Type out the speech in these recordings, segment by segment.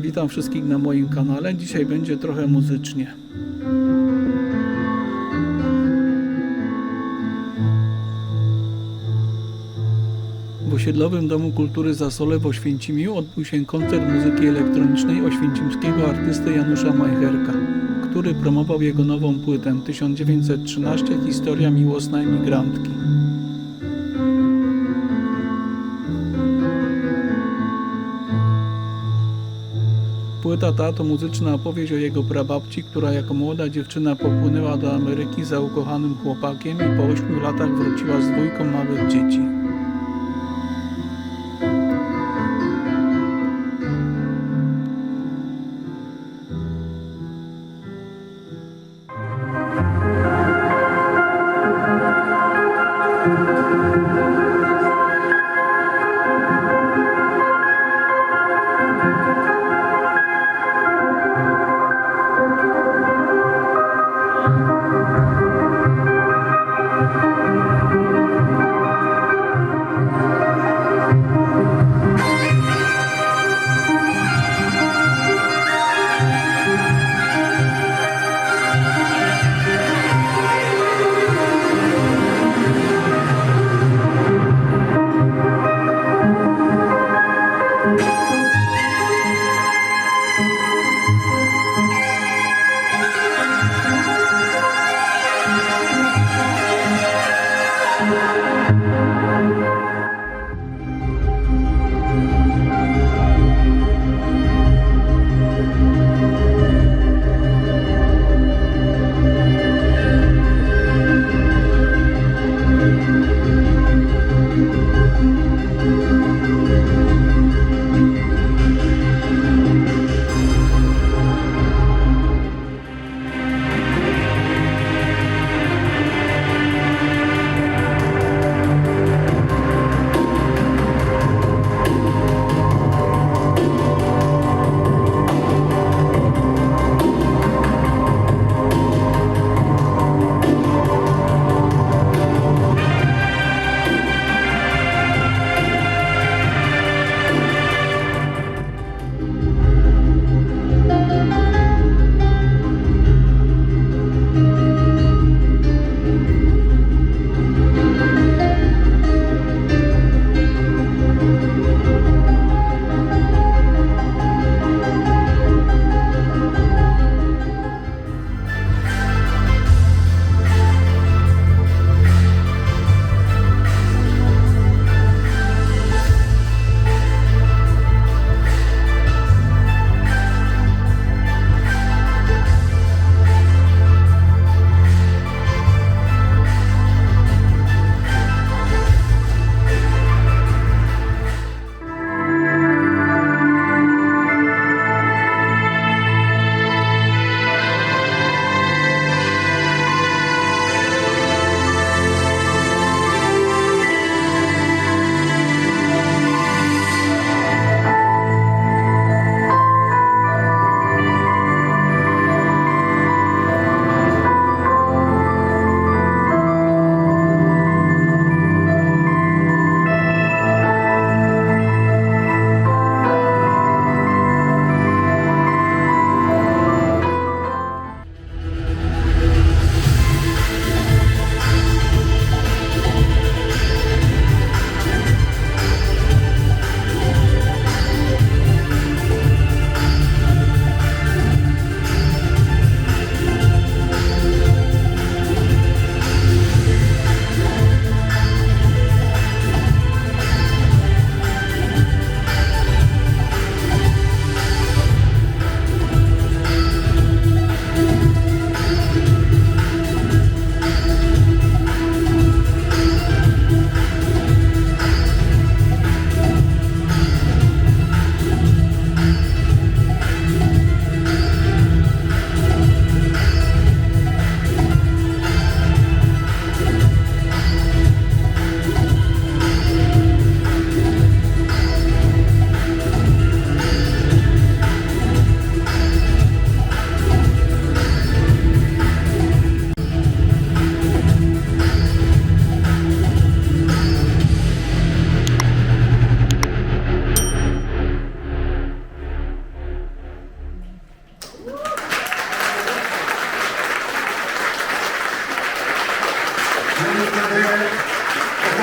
Witam wszystkich na moim kanale. Dzisiaj będzie trochę muzycznie. W osiedlowym Domu Kultury Zasole w Oświęcimiu odbył się koncert muzyki elektronicznej oświęcimskiego artysty Janusza Majcherka, który promował jego nową płytę 1913 Historia miłosna emigrantki. Płyta ta to muzyczna opowieść o jego prababci, która jako młoda dziewczyna popłynęła do Ameryki za ukochanym chłopakiem i po ośmiu latach wróciła z dwójką małych dzieci.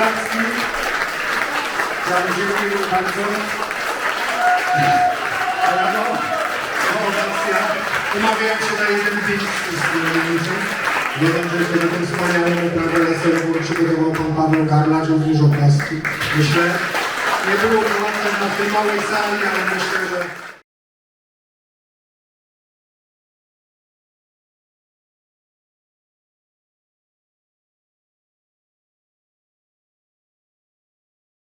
Wysocki. Brawo, dziękuję bardzo. Brawo. Owacja. Umawiałem się na jeden bieg z tym Wiem, że do tym wspaniałemu prawie laserową przygotował pan Paweł Karlacz, również oklaski. Myślę, nie było to na tej małej sali, ale myślę,